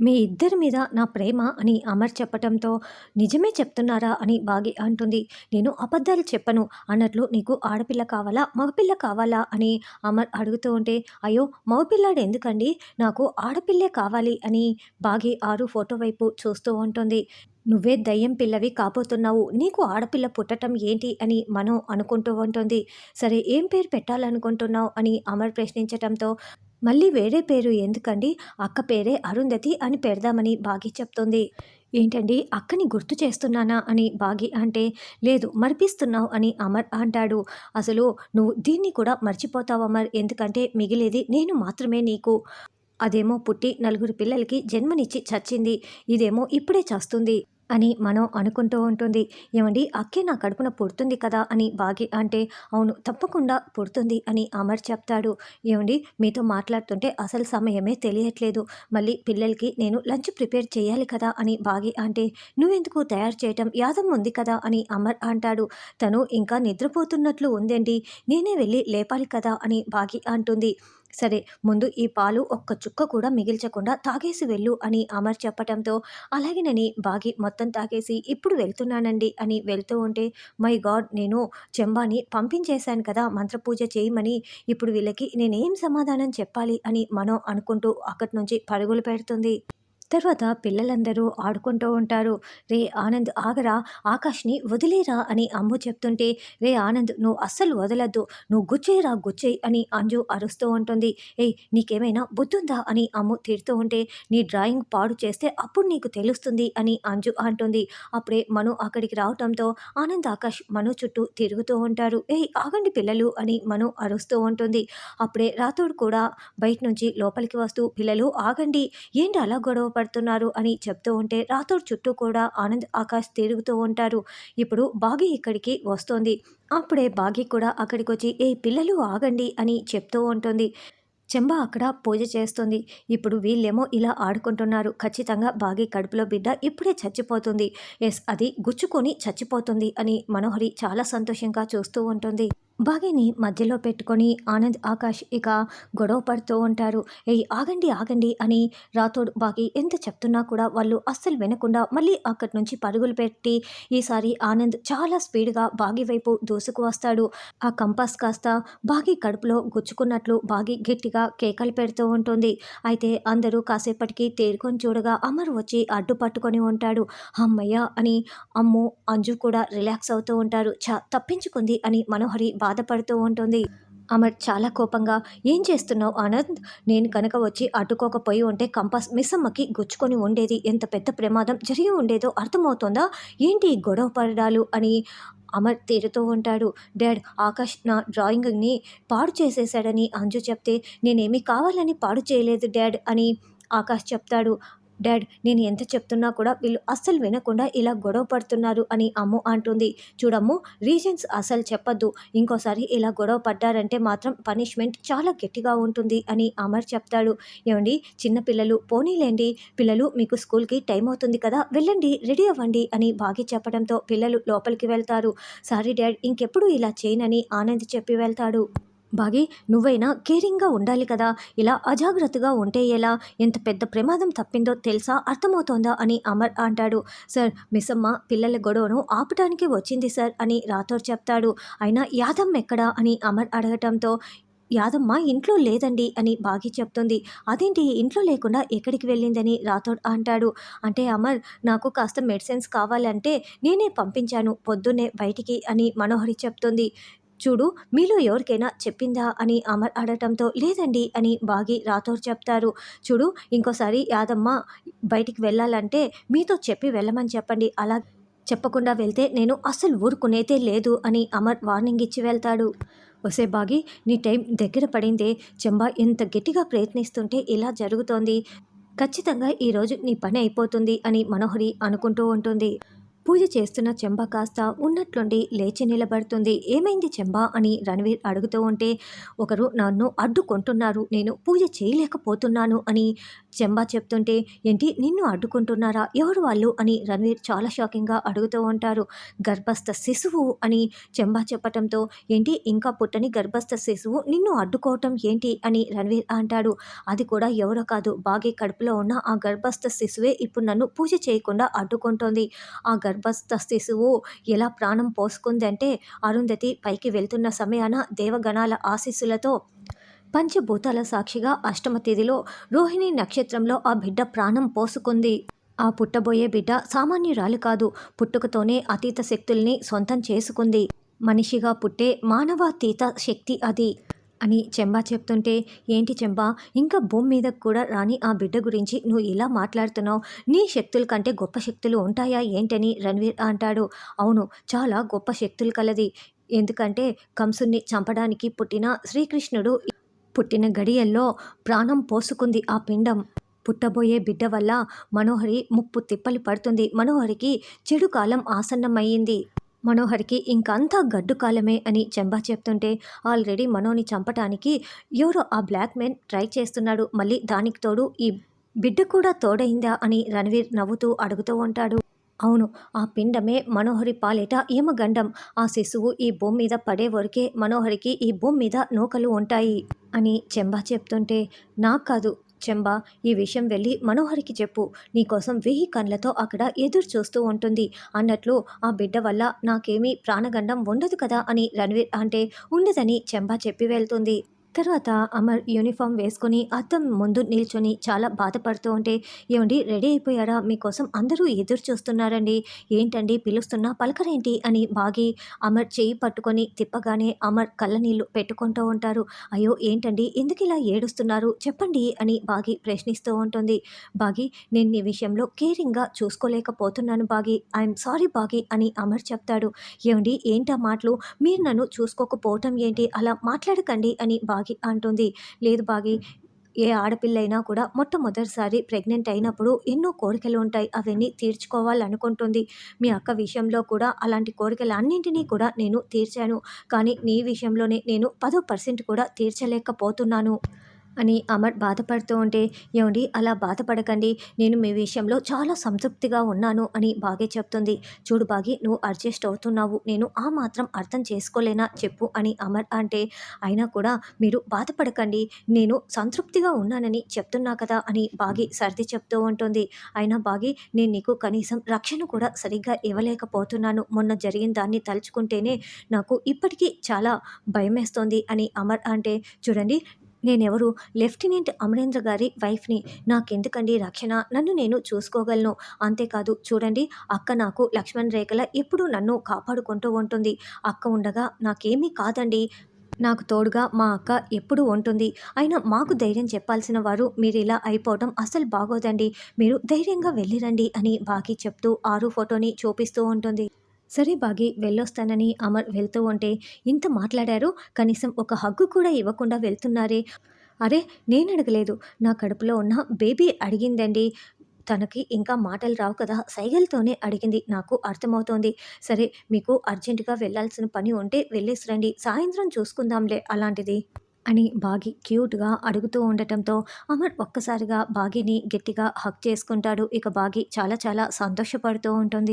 మీ ఇద్దరి మీద నా ప్రేమ అని అమర్ చెప్పటంతో నిజమే చెప్తున్నారా? అని బాగి అంటుంది. నేను అబద్ధాలు చెప్పను. అన్నట్లు నీకు ఆడపిల్ల కావాలా? మగపిల్ల కావాలా? అని అమర్ అడుగుతూ ఉంటే అయ్యో మగపిల్లాడు ఎందుకండి? నాకు ఆడపిల్లే కావాలి అని బాగి ఆరు ఫోటో వైపు చూస్తూ ఉంటుంది. నువ్వే దయ్యం పిల్లవి కాబోతున్నావు. నీకు ఆడపిల్ల పుట్టటం ఏంటి? అని మనం అనుకుంటూ ఉంటుంది. సరే ఏం పేరు పెట్టాలనుకుంటున్నావు? అని అమర్ ప్రశ్నించటంతో మళ్ళీ వేరే పేరు ఎందుకండి? అక్క పేరే అరుంధతి అని పెడదామని బాగి చెప్తుంది. ఏంటండి? అక్కని గుర్తు చేస్తున్నానా అని బాగి అంటే లేదు మర్పిస్తున్నావు అని అమర్ అంటాడు. అసలు నువ్వు దీన్ని కూడా మర్చిపోతావు అమర్? ఎందుకంటే మిగిలేది నేను మాత్రమే నీకు. అదేమో పుట్టి నలుగురు పిల్లలకి జన్మనిచ్చి చచ్చింది. ఇదేమో ఇప్పుడే చస్తుంది. అని మనం అనుకుంటూ ఉంటుంది. ఏమండి? అక్కే నా కడుపున పుడుతుంది కదా అని బాగి అంటే అవును తప్పకుండా పుడుతుంది అని అమర్ చెప్తాడు. ఏమండి? మీతో మాట్లాడుతుంటే అసలు సమయమే తెలియట్లేదు. మళ్ళీ పిల్లలకి నేను లంచ్ ప్రిపేర్ చేయాలి కదా అని బాగి అంటే నువ్వెందుకు తయారు చేయటం? యాదం ఉంది కదా అని అమర్ అంటాడు. తను ఇంకా నిద్రపోతున్నట్లు ఉందండి. నేనే వెళ్ళి లేపాలి కదా అని బాగి అంటుంది. సరే ముందు ఈ పాలు ఒక్క చుక్క కూడా మిగిల్చకుండా తాగేసి వెళ్ళు అని అమర్ చెప్పటంతో అలాగేనని బాగి మొత్తం తాగేసి ఇప్పుడు వెళ్తున్నానండి అని వెళ్తూ ఉంటే మై గాడ్ నేను చెంబాని పంపించేశాను కదా మంత్రపూజ చేయమని ఇప్పుడు వీళ్ళకి నేనేం సమాధానం చెప్పాలి అని మనం అనుకుంటూ అక్కడి నుంచి పరుగులు పెడుతుంది. తర్వాత పిల్లలందరూ ఆడుకుంటూ ఉంటారు. రే ఆనంద్ ఆగరా ఆకాష్ని వదిలేరా అని అమ్ము చెప్తుంటే రే ఆనంద్ నువ్వు అస్సలు వదలద్దు. నువ్వు గుచ్చేయరా గుచ్చేయి అని అంజు అరుస్తూ ఉంటుంది. ఏయ్ నీకేమైనా బుద్ధుందా అని అమ్ము తిడుతూ ఉంటే నీ డ్రాయింగ్ పాడు చేస్తే అప్పుడు నీకు తెలుస్తుంది అని అంజు అంటుంది. అప్పుడే మను అక్కడికి రావటంతో ఆనంద్ ఆకాష్ మను చుట్టూ తిరుగుతూ ఉంటారు. ఏయ్ ఆగండి పిల్లలు అని మను అరుస్తూ ఉంటుంది. అప్పుడే రాతోడు కూడా బయట నుంచి లోపలికి వస్తూ పిల్లలు ఆగండి. ఏంటి అలా గొడవ పడుతున్నారు అని చెప్తూ ఉంటే రాథోడ్ చుట్టూ కూడా ఆనంద్ ఆకాష్ తిరుగుతూ ఉంటారు. ఇప్పుడు బాగి ఇక్కడికి వస్తోంది. అప్పుడే బాగి కూడా అక్కడికి వచ్చి ఏ పిల్లలు ఆగండి అని చెప్తూ ఉంటుంది. చెంబ అక్కడ పూజ చేస్తుంది. ఇప్పుడు వీళ్ళేమో ఇలా ఆడుకుంటున్నారు. ఖచ్చితంగా బాగి కడుపులో బిడ్డ ఇప్పుడే చచ్చిపోతుంది. ఎస్ అది గుచ్చుకొని చచ్చిపోతుంది అని మనోహరి చాలా సంతోషంగా చూస్తూ ఉంటుంది. బాగిని మధ్యలో పెట్టుకొని ఆనంద్ ఆకాష్ ఇక గొడవ పడుతూ ఉంటారు. ఏ ఆగండి ఆగండి అని రాతోడు బాగి ఎంత చెప్తున్నా కూడా వాళ్ళు అస్సలు వినకుండా మళ్ళీ అక్కడి నుంచి పరుగులు పెట్టి ఈసారి ఆనంద్ చాలా స్పీడ్గా బాగి వైపు దూసుకు వస్తాడు. ఆ కంపాస్ కాస్త బాగి కడుపులో గుచ్చుకున్నట్లు బాగి గట్టిగా కేకలు పెడుతూ ఉంటుంది. అయితే అందరూ కాసేపటికి తేరుకొని చూడగా అమర్ వచ్చి అడ్డు పట్టుకొని ఉంటాడు. అమ్మయ్య అని అమ్ము అంజు కూడా రిలాక్స్ అవుతూ ఉంటారు. చా తప్పించుకుంది అని మనోహరి బాధపడుతూ ఉంటుంది. అమర్ చాలా కోపంగా ఏం చేస్తున్నావు ఆనంద్? నేను కనుక వచ్చి అడ్డుకోకపోయి ఉంటే కంపాస్ మిస్సమ్మకి గుచ్చుకొని ఉండేది. ఎంత పెద్ద ప్రమాదం జరిగి ఉండేదో అర్థమవుతోందా? ఏంటి గొడవ పడడాలు? అని అమర్ తీరుతూ ఉంటాడు. డాడ్ ఆకాష్ నా డ్రాయింగ్ని పాడు చేసేశాడని అంజు చెప్తే నేనేమీ కావాలని పాడు చేయలేదు డాడ్ అని ఆకాష్ చెప్తాడు. డాడ్ నేను ఎంత చెప్తున్నా కూడా వీళ్ళు అస్సలు వినకుండా ఇలా గొడవ పడుతున్నారు అని అమ్ము అంటుంది. చూడమ్ము రీజన్స్ అసలు చెప్పద్దు. ఇంకోసారి ఇలా గొడవ పడ్డారంటే మాత్రం పనిష్మెంట్ చాలా గట్టిగా ఉంటుంది అని అమర్ చెప్తాడు. ఏమండి చిన్న పిల్లలు పోనీలేండి. పిల్లలు మీకు స్కూల్కి టైం అవుతుంది కదా వెళ్ళండి రెడీ అవ్వండి అని బాగి చెప్పడంతో పిల్లలు లోపలికి వెళ్తారు. సారీ డాడ్ ఇంకెప్పుడు ఇలా చేయనని ఆనంద్ చెప్పి వెళ్తాడు. బాగి నువ్వైనా కేరింగ్గా ఉండాలి కదా. ఇలా అజాగ్రత్తగా ఉంటే ఎలా? ఎంత పెద్ద ప్రమాదం తప్పిందో తెలుసా? అర్థమవుతోందా అని అమర్ అంటాడు. సార్ మిస్సమ్మ పిల్లల గొడవను ఆపటానికి వచ్చింది సార్ అని రాథోర్ చెప్తాడు. అయినా యాదమ్మ ఎక్కడా అని అమర్ అడగటంతో యాదమ్మ ఇంట్లో లేదండి అని బాగి చెప్తుంది. అదేంటి? ఇంట్లో లేకుండా ఎక్కడికి వెళ్ళిందని రాథోడ్ అంటాడు. అంటే అమర్ నాకు కాస్త మెడిసిన్స్ కావాలంటే నేనే పంపించాను పొద్దున్నే బయటికి అని మనోహరి చెప్తుంది. చూడు మీలో ఎవరికైనా చెప్పిందా అని అమర్ అడటంతో లేదండి అని బాగి రాథోర్ చెప్తారు. చూడు ఇంకోసారి యాదమ్మ బయటికి వెళ్ళాలంటే మీతో చెప్పి వెళ్ళమని చెప్పండి. అలా చెప్పకుండా వెళ్తే నేను అస్సలు ఊరుకునేదే లేదు అని అమర్ వార్నింగ్ ఇచ్చి వెళ్తాడు. ఒసే బాగి నీ టైం దగ్గర పడిందే. చెంబా ఇంత గట్టిగా ప్రయత్నిస్తుంటే ఇలా జరుగుతోంది. ఖచ్చితంగా ఈరోజు నీ పని అయిపోతుంది అని మనోహరి అనుకుంటూ ఉంటుంది. పూజ చేస్తున్న చెంబ కాస్త ఉన్నట్లుండి లేచి నిలబడుతుంది. ఏమైంది చెంబ అని రణవీర్ అడుగుతూ ఉంటే ఒకరు నన్ను అడ్డుకుంటున్నారు నేను పూజ చేయలేకపోతున్నాను అని చెంబ చెప్తుంటే ఏంటి నిన్ను అడ్డుకుంటున్నారా? ఎవరు వాళ్ళు? అని రణవీర్ చాలా షాకింగ్గా అడుగుతూ ఉంటారు. గర్భస్థ శిశువు అని చెంబ చెప్పటంతో ఏంటి ఇంకా పుట్టని గర్భస్థ శిశువు నిన్ను అడ్డుకోవటం ఏంటి అని రణవీర్ అంటాడు. అది కూడా ఎవరో కాదు బాగే కడుపులో ఉన్న ఆ గర్భస్థ శిశువే ఇప్పుడు నన్ను పూజ చేయకుండా అడ్డుకుంటోంది. ఆ గర్భస్థ శిశువు ఎలా ప్రాణం పోసుకుందంటే అరుంధతి పైకి వెళ్తున్న సమయాన దేవగణాల ఆశీస్సులతో పంచభూతాల సాక్షిగా అష్టమ తేదీలో రోహిణి నక్షత్రంలో ఆ బిడ్డ ప్రాణం పోసుకుంది. ఆ పుట్టబోయే బిడ్డ సామాన్యురాలు కాదు పుట్టుకతోనే అతీత శక్తుల్ని సొంతం చేసుకుంది. మనిషిగా పుట్టే మానవాతీత శక్తి అది. అని చెంబా చెప్తుంటే ఏంటి చెంబా ఇంకా భూమి మీద కూడా రాని ఆ బిడ్డ గురించి నువ్వు ఇలా మాట్లాడుతున్నావు? నీ శక్తుల కంటే గొప్ప శక్తులు ఉంటాయా ఏంటని రణవీర్ అంటాడు. అవును చాలా గొప్ప శక్తులు కలది. ఎందుకంటే కంసుని చంపడానికి పుట్టిన శ్రీకృష్ణుడు పుట్టిన గడియల్లో ప్రాణం పోసుకుంది ఆ పిండం. పుట్టబోయే బిడ్డ వల్ల మనోహరి ముప్పు తిప్పలు పడుతుంది. మనోహరికి చెడు కాలం ఆసన్నమయ్యింది. మనోహర్కి ఇంకంతా గడ్డు కాలమే అని చెంబా చెప్తుంటే ఆల్రెడీ మనోని చంపటానికి ఎవరో ఆ బ్లాక్ మెన్ ట్రై చేస్తున్నాడు. మళ్ళీ దానికి తోడు ఈ బిడ్డ కూడా తోడైందా అని రణవీర్ నవ్వుతూ అడుగుతూ ఉంటాడు. అవును ఆ పిండమే మనోహరి పాలేట ఏమగండం ఆ శిశువు ఈ భూమి మీద పడే వరకే మనోహరికి ఈ భూమి మీద నూకలు ఉంటాయి అని చెంబా చెప్తుంటే నాకు కాదు చెంబా ఈ విషయం వెళ్ళి మనోహరికి చెప్పు. నీకోసం వెయ్యి కళ్ళతో అక్కడ ఎదురు చూస్తూ ఉంటుంది. అన్నట్లు ఆ బిడ్డ వల్ల నాకేమీ ప్రాణగండం ఉండదు కదా అని రణవీర్ అంటే ఉండదని చెంబా చెప్పి వెళ్తుంది. తర్వాత అమర్ యూనిఫామ్ వేసుకొని అద్దం ముందు నిల్చొని చాలా బాధపడుతూ ఉంటే ఏమండి రెడీ అయిపోయారా? మీకోసం అందరూ ఎదురు చూస్తున్నారండి. ఏంటండి పిలుస్తున్నా పలకరేంటి? అని బాగి అమర్ చేయి పట్టుకొని తిప్పగానే అమర్ కళ్ళ నీళ్ళు పెట్టుకుంటూ ఉంటారు. అయ్యో ఏంటండి? ఎందుకు ఇలా ఏడుస్తున్నారు? చెప్పండి అని బాగి ప్రశ్నిస్తూ ఉంటుంది. బాగి నేను నీ విషయంలో కేరింగ్గా చూసుకోలేకపోతున్నాను బాగి. ఐఎమ్ సారీ బాగి అని అమర్ చెప్తాడు. ఏమండి ఏంటా మాటలు? మీరు నన్ను చూసుకోకపోవటం ఏంటి? అలా మాట్లాడకండి అని బాగి బాగి అంటుంది. లేదు బాగి ఏ ఆడపిల్లైనా కూడా మొట్టమొదటిసారి ప్రెగ్నెంట్ అయినప్పుడు ఎన్నో కోరికలు ఉంటాయి. అవన్నీ తీర్చుకోవాలనుకుంటుంది. మీ అక్క విషయంలో కూడా అలాంటి కోరికలు అన్నింటినీ కూడా నేను తీర్చాను. కానీ నీ విషయంలోనే నేను పదో పర్సెంట్ కూడా తీర్చలేకపోతున్నాను. అని అమర్ బాధపడుతూ ఉంటే ఏమండి అలా బాధపడకండి. నేను మీ విషయంలో చాలా సంతృప్తిగా ఉన్నాను అని బాగే చెప్తుంది. చూడు బాగి నువ్వు అడ్జస్ట్ అవుతున్నావు. నేను ఆ మాత్రం అర్థం చేసుకోలేనా చెప్పు అని అమర్ అంటే అయినా కూడా మీరు బాధపడకండి. నేను సంతృప్తిగా ఉన్నానని చెప్తున్నా కదా అని బాగి సర్ది చెప్తూ ఉంటుంది. అయినా బాగి నేను నీకు కనీసం రక్షణ కూడా సరిగ్గా ఇవ్వలేకపోతున్నాను. మొన్న జరిగిన దాన్ని తలుచుకుంటేనే నాకు ఇప్పటికీ చాలా భయమేస్తోంది అని అమర్ అంటే చూడండి నేనెవరు? లెఫ్టినెంట్ అమరేంద్ర గారి వైఫ్ని. నాకెందుకండి రక్షణ? నన్ను నేను చూసుకోగలను. అంతేకాదు చూడండి అక్క నాకు లక్ష్మణ్ రేఖల ఎప్పుడూ నన్ను కాపాడుకుంటూ ఉంటుంది. అక్క ఉండగా నాకేమీ కాదండి. నాకు తోడుగా మా అక్క ఎప్పుడూ ఉంటుంది. అయినా మాకు ధైర్యం చెప్పాల్సిన వారు మీరు ఇలా అయిపోవడం అసలు బాగోదండి. మీరు ధైర్యంగా వెళ్ళిరండి అని బాకీ చెప్తూ ఆరు ఫోటోని చూపిస్తూ ఉంటుంది. సరే బాగి వెళ్ళొస్తానని అమర్ వెళ్తూ ఉంటే ఇంత మాట్లాడారు. కనీసం ఒక హగ్గు కూడా ఇవ్వకుండా వెళ్తున్నారే. అరే నేను అడగలేదు. నా కడుపులో ఉన్న బేబీ అడిగిందండి. తనకి ఇంకా మాటలు రావు కదా సైగలతోనే అడిగింది. నాకు అర్థమవుతోంది. సరే మీకు అర్జెంటుగా వెళ్ళాల్సిన పని ఉంటే వెళ్ళేసి రండి సాయంత్రం చూసుకుందాంలే అలాంటిది అని బాగి క్యూట్గా అడుగుతూ ఉండటంతో అమర్ ఒక్కసారిగా బాగిని గట్టిగా హక్ చేసుకుంటాడు. ఇక బాగి చాలా చాలా సంతోషపడుతూ ఉంటుంది.